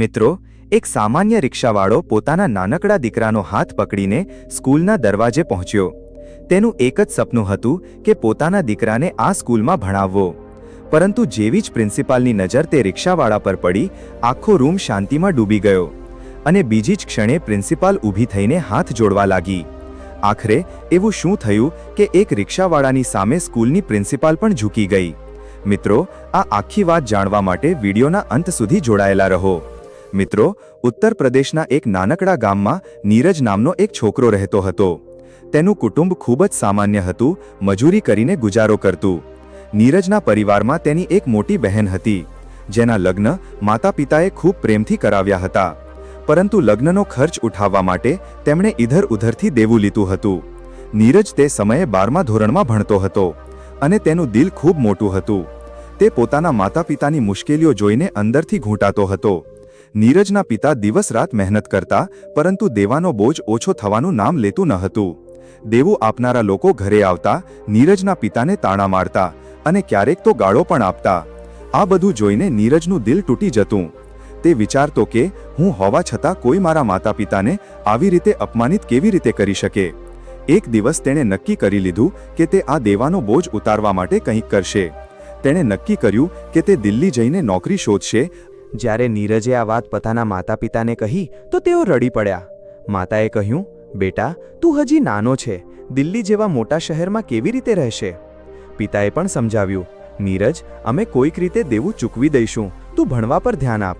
મિત્રો, એક સામાન્ય રિક્ષાવાળો પોતાના નાનકડા દીકરાનો હાથ પકડીને સ્કૂલના દરવાજે પહોંચ્યો. તેનું એક જ સપનું હતું કે પોતાના દીકરાને આ સ્કૂલમાં ભણાવવો. પરંતુ જેવી જ પ્રિન્સિપાલની નજર તે રિક્ષાવાળા પર પડી, આખો રૂમ શાંતિમાં ડૂબી ગયો અને બીજી જ ક્ષણે પ્રિન્સિપાલ ઊભી થઈને હાથ જોડવા લાગી. આખરે એવું શું થયું કે એક રિક્ષાવાળાની સામે સ્કૂલની પ્રિન્સિપાલ પણ ઝૂકી ગઈ. મિત્રો, આ આખી વાત જાણવા માટે વિડીયોના અંત સુધી જોડાયેલા રહો. મિત્રો, ઉત્તર પ્રદેશના એક નાનકડા ગામમાં નીરજ નામનો એક છોકરો રહેતો હતો. તેનું કુટુંબ ખૂબ જ સામાન્ય હતું, મજૂરી કરીને ગુજારો કરતું. નીરજના પરિવારમાં તેની એક મોટી બહેન હતી, જેના લગ્ન માતા પિતાએ ખૂબ પ્રેમથી કરાવ્યા હતા. પરંતુ લગ્નનો ખર્ચ ઉઠાવવા માટે તેમણે ઇધર ઉધરથી દેવું લીધું હતું. નીરજ તે સમયે બારમા ધોરણમાં ભણતો હતો અને તેનું દિલ ખૂબ મોટું હતું. તે પોતાના માતા પિતાની મુશ્કેલીઓ જોઈને અંદરથી ઘૂંટાતો હતો. નીરજના પિતા દિવસ રાત મહેનત કરતા, પરંતુ દેવાનો બોજ ઓછો થવાનું નામ લેતું ન હતું. દેવું આપનારા લોકો ઘરે આવતા, નીરજના પિતાને તાણા મારતા અને ક્યારેક તો ગાળો પણ આપતા. આ બધું જોઈને નીરજનું દિલ તૂટી જતું. તે વિચારતો કે, હું હોવા છતાં કોઈ મારા માતા પિતાને આવી રીતે અપમાનિત કેવી રીતે કરી શકે? એક દિવસ તેણે નક્કી કરી લીધું કે તે આ દેવાનો બોજ ઉતારવા માટે કંઈક કરશે. તેણે નક્કી કર્યું કે તે દિલ્હી જઈને નોકરી શોધશે જ્યારે નીરજે આ વાત પોતાના માતા પિતાને કહી, તો તેઓ રડી પડ્યા. માતાએ કહ્યું, બેટા, તું હજી નાનો છે. દિલ્હી જેવા મોટા શહેરમાં કેવી રીતે રહેશે? પિતાએ પણ સમજાવ્યું, નીરજ, અમે કોઈક રીતે દેવું ચૂકવી દઈશું. તું ભણવા પર ધ્યાન આપ.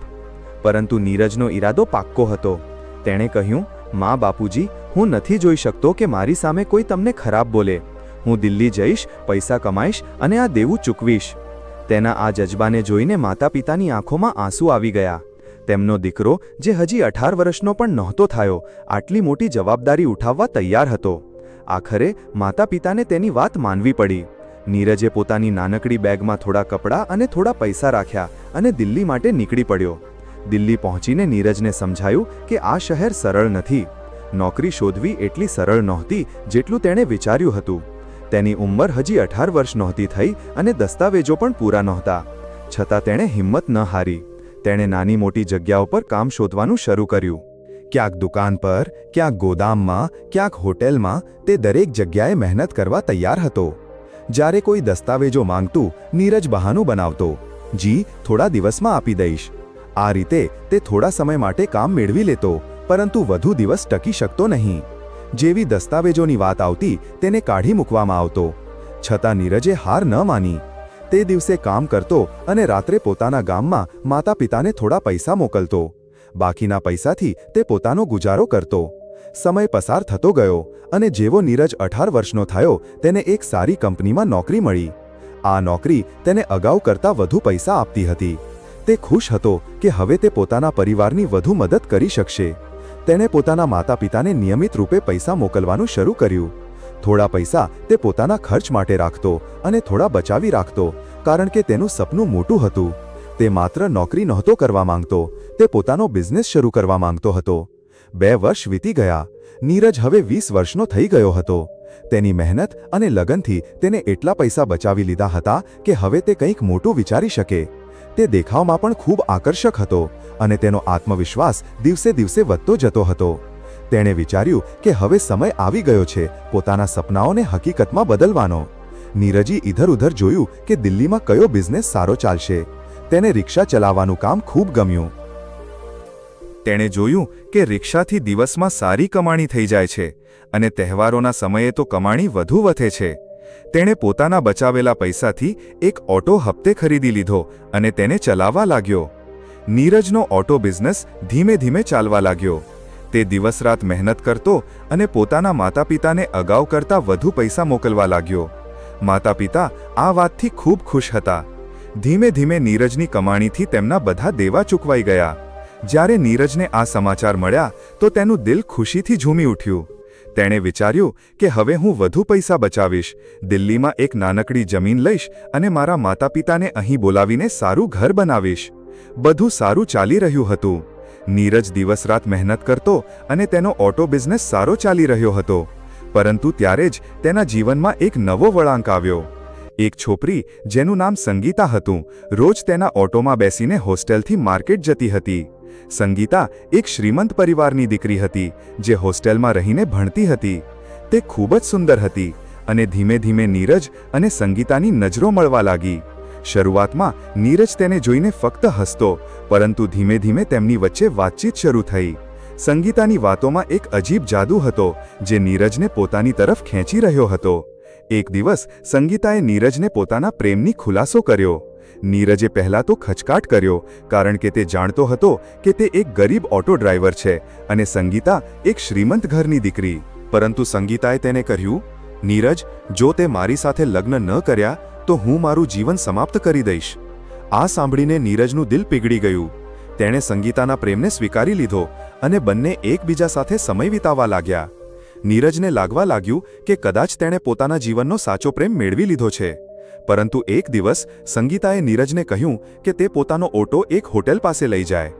પરંતુ નીરજનો ઈરાદો પાક્કો હતો. તેણે કહ્યું, માં બાપુજી, હું નથી જોઈ શકતો કે મારી સામે કોઈ તમને ખરાબ બોલે. હું દિલ્હી જઈશ, પૈસા કમાઈશ અને આ દેવું ચૂકવીશ. તેના આ જજબાને જોઈને માતા પિતાની આંખોમાં આંસુ આવી ગયા. તેમનો દીકરો, જે હજી અઢાર વર્ષનો પણ નહોતો થયો, આટલી મોટી જવાબદારી ઉઠાવવા તૈયાર હતો. આખરે માતા પિતાને તેની વાત માનવી પડી. નીરજે પોતાની નાનકડી બેગમાં થોડા કપડાં અને થોડા પૈસા રાખ્યા અને દિલ્હી માટે નીકળી પડ્યો. દિલ્હી પહોંચીને નીરજને સમજાયું કે આ શહેર સરળ નથી. નોકરી શોધવી એટલી સરળ નહોતી જેટલું તેણે વિચાર્યું હતું. તેની ઉંમર હજી અઢાર વર્ષ નહોતી થઈ અને દસ્તાવેજો પણ પૂરા નહોતા. છતાં તેણે હિંમત ન હારી. તેણે નાની મોટી જગ્યાઓ પર કામ શોધવાનું શરૂ કર્યું. ક્યાંક દુકાન પર, ક્યાંક ગોદામમાં, ક્યાંક હોટેલમાં તે દરેક જગ્યાએ મહેનત કરવા તૈયાર હતો. જ્યારે કોઈ દસ્તાવેજો માંગતું, નીરજ બહાનું બનાવતો, જી, થોડા દિવસમાં આપી દઈશ. આ રીતે તે થોડા સમય માટે કામ મેળવી લેતો, પરંતુ વધુ દિવસ ટકી શકતો નહીં. જેવી દસ્તાવેજોની વાત આવતી તેને કાઢી મૂકવામાં આવતો. છતાં નીરજે હાર ન માની. તે દિવસે કામ કરતો અને રાત્રે પોતાના ગામમાં માતા પિતાને થોડા પૈસા મોકલતો. બાકીના પૈસાથી તે પોતાનો ગુજારો કરતો. સમય પસાર થતો ગયો અને જેવો નીરજ અઢાર વર્ષનો થયો તેને એક સારી કંપનીમાં નોકરી મળી. આ નોકરી તેને અગાઉ કરતાં વધુ પૈસા આપતી હતી. તે ખુશ હતો કે હવે તે પોતાના પરિવારની વધુ મદદ કરી શકશે. તેણે પોતાના માતા પિતાને નિયમિત રૂપે પૈસા મોકલવાનું શરૂ કર્યું. થોડા પૈસા તે પોતાના ખર્ચ માટે રાખતો અને થોડા બચાવી રાખતો, કારણ કે તેનું સપનું મોટું હતું. તે માત્ર નોકરી નહોતો કરવા માંગતો, તે પોતાનો બિઝનેસ શરૂ કરવા માંગતો હતો. બે વર્ષ વીતી ગયા. નીરજ હવે વીસ વર્ષનો થઈ ગયો હતો. તેની મહેનત અને લગનથી તેને એટલા પૈસા બચાવી લીધા હતા કે હવે તે કંઈક મોટું વિચારી શકે. તે દેખાવમાં પણ ખૂબ આકર્ષક હતો. અને તેનો આત્મવિશ્વાસ દિવસે દિવસે વધતો જતો હતો. તેણે વિચાર્યું કે હવે સમય આવી ગયો છે પોતાના સપનાઓને હકીકતમાં બદલવાનો. નીરજી ઇધર ઉધર જોયું કે દિલ્હીમાં કયો બિઝનેસ સારો ચાલશે. તેને રિક્ષા ચલાવવાનું કામ ખૂબ ગમ્યું. તેણે જોયું કે રિક્ષાથી દિવસમાં સારી કમાણી થઈ જાય છે અને તહેવારોના સમયે તો કમાણી વધુ વધે છે. તેણે પોતાના બચાવેલા પૈસાથી એક ઓટો હપ્તે ખરીદી લીધો અને તેને ચલાવવા લાગ્યો. નીરજનો ઓટો બિઝનેસ ધીમે ધીમે ચાલવા લાગ્યો. તે દિવસ રાત મહેનત કરતો અને પોતાના માતા પિતાને અગાઉ કરતાં વધુ પૈસા મોકલવા લાગ્યો. માતા પિતા આ વાતથી ખૂબ ખુશ હતા. ધીમે ધીમે નીરજની કમાણીથી તેમના બધા દેવા ચૂકવાઈ ગયા. જ્યારે નીરજને આ સમાચાર મળ્યા, તો તેનું દિલ ખુશીથી ઝૂમી ઉઠ્યું. તેણે વિચાર્યું કે હવે હું વધુ પૈસા બચાવીશ, દિલ્હીમાં એક નાનકડી જમીન લઈશ અને મારા માતા પિતાને અહીં બોલાવીને સારું ઘર બનાવીશ. બધું સારું ચાલી રહ્યું હતું. નીરજ દિવસ રાત મહેનત કરતો અને તેનો ઓટો બિઝનેસ સારો ચાલી રહ્યો હતો. પરંતુ ત્યારે જ તેના જીવનમાં એક નવો વળાંક આવ્યો. એક છોકરી જેનું નામ સંગીતા હતું, રોજ તેના ઓટોમાં બેસીને હોસ્ટેલથી માર્કેટ જતી હતી. સંગીતા એક શ્રીમંત પરિવારની દીકરી હતી, જે હોસ્ટેલમાં રહીને ભણતી હતી. તે ખૂબ જ સુંદર હતી અને ધીમે ધીમે નીરજ અને સંગીતાની નજરો મળવા લાગી. શરૂઆતમાં નીરજ તેને જોઈને ફક્ત હસતો, પરંતુ ધીમે ધીમે તેમની વચ્ચે વાતચીત શરૂ થઈ. સંગીતાની વાતોમાં એક અજીબ જાદુ હતો, જે નીરજને પોતાની તરફ ખેંચી રહ્યો હતો. એક દિવસ સંગીતાએ નીરજને પોતાના પ્રેમની ખુલાસો કર્યો. નીરજે પહેલા તો ખચકાટ કર્યો, કારણ કે તે જાણતો હતો કે તે એક ગરીબ ઓટો ડ્રાઈવર છે અને સંગીતા એક શ્રીમંત ઘરની દીકરી. પરંતુ સંગીતાએ તેને કહ્યું, નીરજ, જો તે મારી સાથે લગ્ન ન કર્યા તો હું મારું જીવન સમાપ્ત કરી દઈશ. આ સાંભળીને નીરજનું દિલ પીગળી ગયું. તેણે સંગીતાના પ્રેમને સ્વીકારી લીધો અને બંને એકબીજા સાથે સમય વિતાવવા લાગ્યા. નીરજને લાગવા લાગ્યું કે કદાચ તેણે પોતાના જીવનનો સાચો પ્રેમ મેળવી લીધો છે. પરંતુ એક દિવસ સંગીતાએ નીરજને કહ્યું કે તે પોતાનો ઓટો એક હોટેલ પાસે લઈ જાય.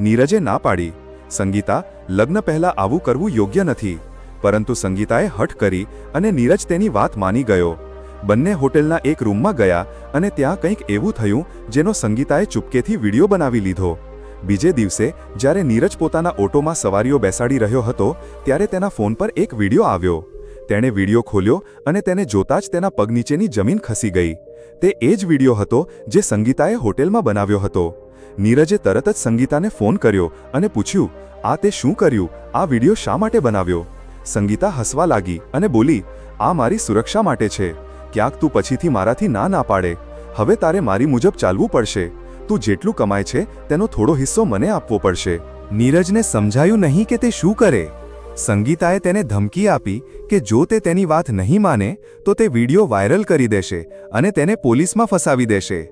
નીરજે ના પાડી. સંગીતા, લગ્ન પહેલા આવું કરવું યોગ્ય નથી. પરંતુ સંગીતાએ હઠ કરી અને નીરજ તેની વાત માની ગયો. બંને હોટેલના એક રૂમમાં ગયા અને ત્યાં કંઈક એવું થયું જેનો સંગીતાએ ચૂપકેથી વીડિયો બનાવી લીધો. બીજે દિવસે, જ્યારે નીરજ પોતાના ઓટોમાં સવારીઓ બેસાડી રહ્યો હતો, ત્યારે તેના ફોન પર એક વીડિયો આવ્યો. તેણે વીડિયો ખોલ્યો અને તેને જોતાં જ તેના પગ નીચેની જમીન ખસી ગઈ. તે એ જ વીડિયો હતો જે સંગીતાએ હોટેલમાં બનાવ્યો હતો. નીરજે તરત જ સંગીતાને ફોન કર્યો અને પૂછ્યું, આ તે શું કર્યું? આ વીડિયો શા માટે બનાવ્યો? સંગીતા હસવા લાગી અને બોલી, આ મારી સુરક્ષા માટે છે. ક્યાંક તું પછીથી મારાથી ના ના પાડે. હવે તારે મારી મુજબ ચાલવું પડશે. તું જેટલું કમાય છે, તેનો થોડો હિસ્સો મને આપવો પડશે. નીરજને સમજાયું નહીં કે તે શું કરે. સંગીતાએ તેને ધમકી આપી કે જો તે તેની વાત નહીં માને, તો તે વીડિયો વાયરલ કરી દેશે અને તેને પોલીસમાં ફસાવી દેશે.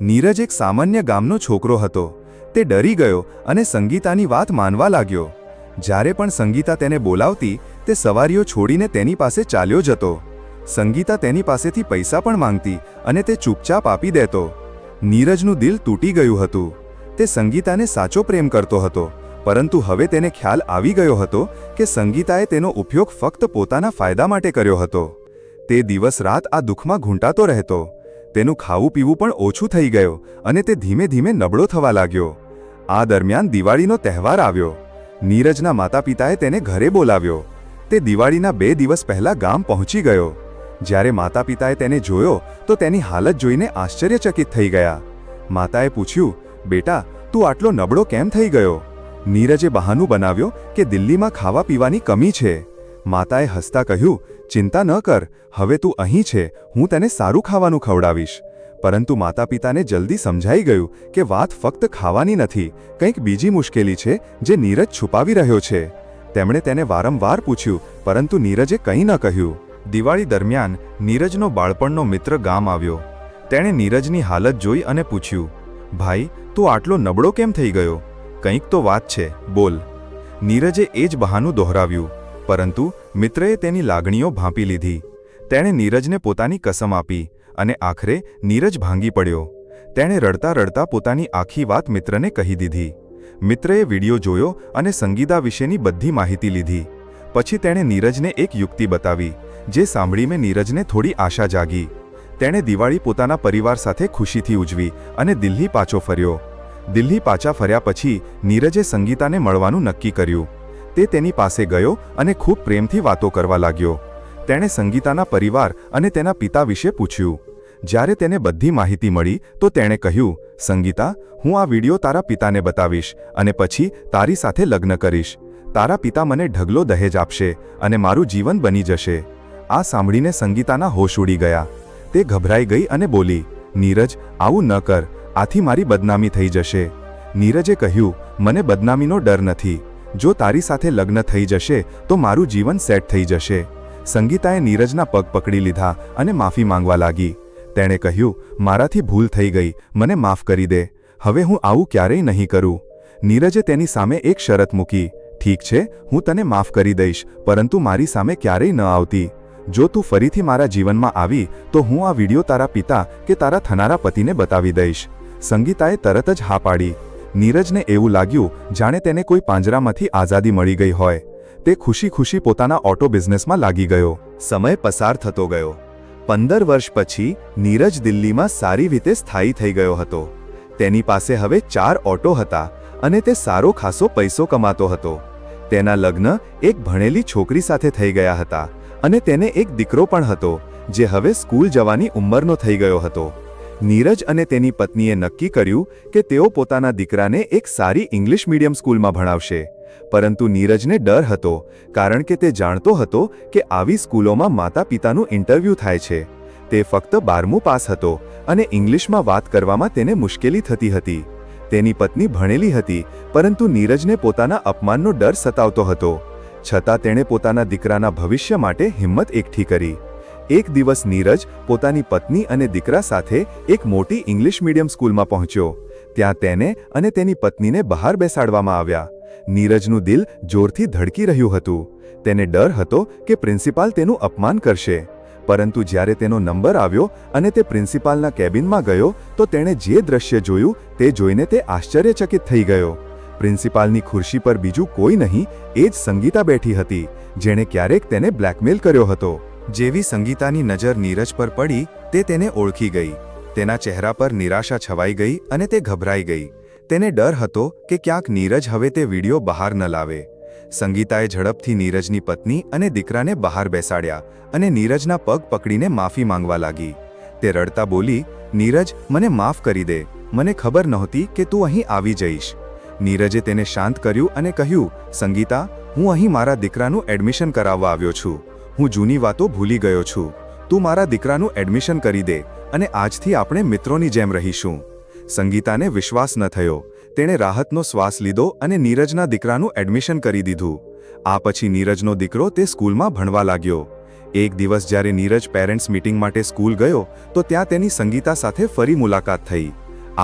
નીરજ એક સામાન્ય ગામનો છોકરો હતો. તે ડરી ગયો અને સંગીતાની વાત માનવા લાગ્યો. જ્યારે પણ સંગીતા તેને બોલાવતી, તે સવારીઓ છોડીને તેની પાસે ચાલ્યો જતો. સંગીતા તેની પાસેથી પૈસા પણ માંગતી અને તે ચૂપચાપ આપી દેતો. નીરજનું દિલ તૂટી ગયું હતું. તે સંગીતાને સાચો પ્રેમ કરતો હતો, પરંતુ હવે તેને ખ્યાલ આવી ગયો હતો કે સંગીતાએ તેનો ઉપયોગ ફક્ત પોતાના ફાયદા માટે કર્યો હતો. તે દિવસ રાત આ દુઃખમાં ઘૂંટાતો રહેતો. તેનું ખાવું પીવું પણ ઓછું થઈ ગયો અને તે ધીમે ધીમે નબળો થવા લાગ્યો. આ દરમિયાન દિવાળીનો તહેવાર આવ્યો. નીરજના માતા પિતાએ તેને ઘરે બોલાવ્યો. તે દિવાળીના બે દિવસ પહેલા ગામ પહોંચી ગયો. જ્યારે માતા પિતાએ તેને જોયો, તો તેની હાલત જોઈને આશ્ચર્યચકિત થઈ ગયા. માતાએ પૂછ્યું, બેટા, તું આટલો નબળો કેમ થઈ ગયો? નીરજે બહાનું બનાવ્યો કે દિલ્હીમાં ખાવા પીવાની કમી છે? માતાએ હસતા કહ્યું, ચિંતા ન કર, હવે તું અહીં છે, હું તને સારું ખાવાનું ખવડાવીશ. પરંતુ માતા પિતાને જલ્દી સમજાઈ ગયું કે વાત ફક્ત ખાવાની નથી, કંઈક બીજી મુશ્કેલી છે જે નીરજ છુપાવી રહ્યો છે. તેમણે તેને વારંવાર પૂછ્યું, પરંતુ નીરજે કંઈ ન કહ્યું. દિવાળી દરમિયાન નીરજનો બાળપણનો મિત્ર ગામ આવ્યો. તેણે નીરજની હાલત જોઈ અને પૂછ્યું, ભાઈ, તું આટલો નબળો કેમ થઈ ગયો? કંઈક તો વાત છે, બોલ. નીરજે એ જ બહાનું દોહરાવ્યું, પરંતુ મિત્રએ તેની લાગણીઓ ભાંપી લીધી. તેણે નીરજને પોતાની કસમ આપી અને આખરે નીરજ ભાંગી પડ્યો. તેણે રડતા રડતા પોતાની આખી વાત મિત્રને કહી દીધી. મિત્રએ વીડિયો જોયો અને સંગીતા વિશેની બધી માહિતી લીધી. પછી તેણે નીરજને એક યુક્તિ બતાવી, જે સાંભળીને નીરજને થોડી આશા જાગી. તેણે દિવાળી પોતાના પરિવાર સાથે ખુશીથી ઉજવી અને દિલ્હી પાછો ફર્યો. દિલ્હી પાછા ફર્યા પછી નીરજે સંગીતાને મળવાનું નક્કી કર્યું. તે તેની પાસે ગયો અને ખૂબ પ્રેમથી વાતો કરવા લાગ્યો. તેણે સંગીતાના પરિવાર અને તેના પિતા વિશે પૂછ્યું. જ્યારે તેને બધી માહિતી મળી, તો તેણે કહ્યું, સંગીતા, હું આ વીડિયો તારા પિતાને બતાવીશ અને પછી તારી સાથે લગ્ન કરીશ. તારા પિતા મને ઢગલો દહેજ આપશે અને મારું જીવન બની જશે. આ સાંભળીને સંગીતાના હોશ ઉડી ગયા. તે ગભરાઈ ગઈ અને બોલી, નીરજ, આવું ન કર, આથી મારી બદનામી થઈ જશે. નીરજે કહ્યું, મને બદનામીનો ડર નથી. જો તારી સાથે લગ્ન થઈ જશે, તો મારું જીવન સેટ થઈ જશે. સંગીતાએ નીરજના પગ પકડી લીધા અને માફી માંગવા લાગી. તેણે કહ્યું, મારાથી ભૂલ થઈ ગઈ, મને માફ કરી દે. હવે હું આવું ક્યારેય નહીં કરું. નીરજે તેની સામે એક શરત મૂકી. ઠીક છે, હું તને માફ કરી દઈશ, પરંતુ મારી સામે ક્યારેય ન આવતી. જો તું ફરીથી મારા જીવનમાં આવી, તો હું આ વીડિયો તારા પિતા કે તારા થનારા પતિને બતાવી દઈશ. સંગીતાએ તરત જ હા પાડી. નીરજને એવું લાગ્યું, જાણે તેને કોઈ પાંજરામાંથી આઝાદી મળી ગઈ હોય. તે ખુશી ખુશી પોતાના ઓટો બિઝનેસમાં લાગી ગયો. સમય પસાર થતો ગયો. પંદર વર્ષ પછી, નીરજ દિલ્હીમાં સારી રીતે સ્થાયી થઈ ગયો હતો. તેની પાસે હવે ચાર ઓટો હતા અને તે સારો ખાસો પૈસો કમાતો હતો. તેના લગ્ન એક ભણેલી છોકરી સાથે થઈ ગયા હતા અને તેને એક દીકરો પણ હતો, જે હવે સ્કૂલ જવાની ઉંમરનો થઈ ગયો હતો. નીરજ અને તેની પત્નીએ નક્કી કર્યું કે તેઓ પોતાના દીકરાને એક સારી ઇંગ્લિશ મીડિયમ સ્કૂલમાં ભણાવશે. પરંતુ નીરજને ડર હતો, કારણ કે તે જાણતો હતો કે આવી સ્કૂલોમાં માતા પિતાનું ઇન્ટરવ્યૂ થાય છે. તે ફક્ત બારમું પાસ હતો અને ઇંગ્લિશમાં વાત કરવામાં તેને મુશ્કેલી થતી હતી. તેની પત્ની ભણેલી હતી, પરંતુ નીરજને પોતાના અપમાનનો ડર સતાવતો હતો. છતાં તેણે પોતાના દીકરાના ભવિષ્ય માટે હિંમત એકઠી કરી. એક દિવસ નીરજ પોતાની પત્ની અને દીકરા સાથે એક મોટી ઇંગ્લિશ મીડિયમ સ્કૂલમાં પહોંચ્યો. ત્યાં તેને અને તેની પત્નીને બહાર બેસાડવામાં આવ્યા. નીરજનું દિલ જોરથી ધડકી રહ્યું હતું. તેને ડર હતો કે પ્રિન્સિપાલ તેનું અપમાન કરશે. પરંતુ જ્યારે તેનો નંબર આવ્યો અને તે પ્રિન્સિપાલના કેબિનમાં ગયો, તો તેણે જે દ્રશ્ય જોયું તે જોઈને તે આશ્ચર્યચકિત થઈ ગયો. પ્રિન્સિપાલની ખુરશી પર બીજું કોઈ નહીં, એ જ સંગીતા બેઠી હતી, જેણે ક્યારેક તેને બ્લેકમેલ કર્યો હતો. જેવી સંગીતાની નજર નીરજ પર પડી, તે તેને ઓળખી ગઈ. તેના ચહેરા પર નિરાશા છવાઈ ગઈ અને તે ગભરાઈ ગઈ. તેને ડર હતો કે ક્યાંક નીરજ હવે તે વીડિયો બહાર ન લાવે. સંગીતાએ ઝડપથી નીરજની પત્ની અને દીકરાને બહાર બેસાડ્યા અને નીરજના પગ પકડીને માફી માંગવા લાગી. તે રડતા બોલી, નીરજ, મને માફ કરી દે. મને ખબર નહોતી કે તું અહીં આવી જઈશ. નીરજે તેને શાંત કર્યું અને કહ્યું, સંગીતા, હું અહીં મારા દીકરાનું એડમિશન કરાવવા આવ્યો છું. હું જૂની વાતો ભૂલી ગયો છું. તું મારા દીકરાનું એડમિશન કરી દે અને આજથી આપણે મિત્રોની જેમ રહીશું. સંગીતાને વિશ્વાસ ન થયો. તેણે રાહતનો શ્વાસ લીધો અને નીરજના દીકરાનું એડમિશન કરી દીધું. આ પછી નીરજનો દીકરો તે સ્કૂલમાં ભણવા લાગ્યો. એક દિવસ જ્યારે નીરજ પેરેન્ટ્સ મીટિંગ માટે સ્કૂલ ગયો, તો ત્યાં તેની સંગીતા સાથે ફરી મુલાકાત થઈ.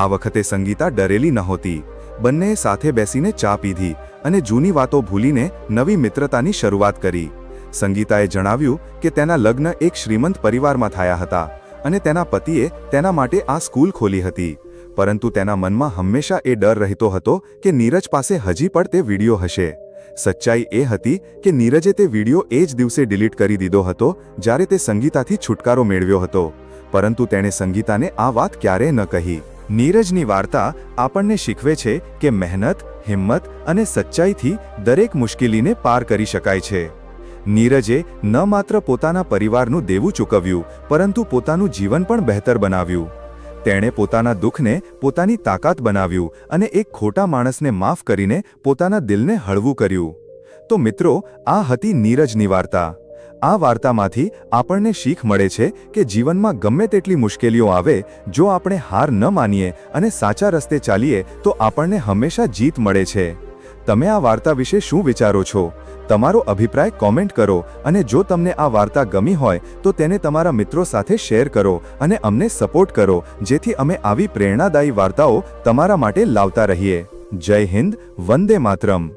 આ વખતે સંગીતા ડરેલી નહોતી. બંનેએ સાથે બેસીને ચા પીધી અને જૂની વાતો ભૂલીને નવી મિત્રતાની શરૂઆત કરી. સંગીતાએ જણાવ્યું કે તેના લગ્ન એક શ્રીમંત પરિવારમાં થયા હતા અને તેના પતિએ તેના માટે આ સ્કૂલ ખોલી હતી. પરંતુ તેના મનમાં હંમેશા એ ડર રહેતો હતો કે નીરજ પાસે હજી પણ તે વીડિયો હશે. સચ્ચાઈ એ હતી કે નીરજે તે વીડિયો એ જ દિવસે ડિલીટ કરી દીધો હતો, જ્યારે તે સંગીતાથી છુટકારો મેળવ્યો હતો. પરંતુ તેણે સંગીતાને આ વાત ક્યારેય ન કહી. નીરજની વાર્તા આપણને શીખવે છે કે મહેનત, હિંમત અને સચ્ચાઈથી દરેક મુશ્કેલીને પાર કરી શકાય છે. નીરજે ન માત્ર પોતાના પરિવારનું દેવું ચૂકવ્યું, પરંતુ પોતાનું જીવન પણ બહેતર બનાવ્યું. તેણે પોતાના દુઃખને પોતાની તાકાત બનાવ્યું અને એક ખોટા માણસને માફ કરીને પોતાના દિલને હળવું કર્યું. તો મિત્રો, આ હતી નીરજની વાર્તા. આ વાર્તામાંથી આપણને શીખ મળે છે કે જીવનમાં ગમે તેટલી મુશ્કેલીઓ આવે, જો આપણે હાર ન માનીએ અને સાચા રસ્તે ચાલીએ, તો આપણને હંમેશા જીત મળે છે. તમે આ વાર્તા વિશે શું વિચારો છો? તમારો અભિપ્રાય કોમેન્ટ કરો અને જો તમને આ વાર્તા ગમી હોય, તો તેને તમારા મિત્રો સાથે શેર કરો અને અમને સપોર્ટ કરો, જેથી અમે આવી પ્રેરણાદાયી વાર્તાઓ તમારા માટે લાવતા રહીએ. જય હિન્દ, વંદે માતરમ.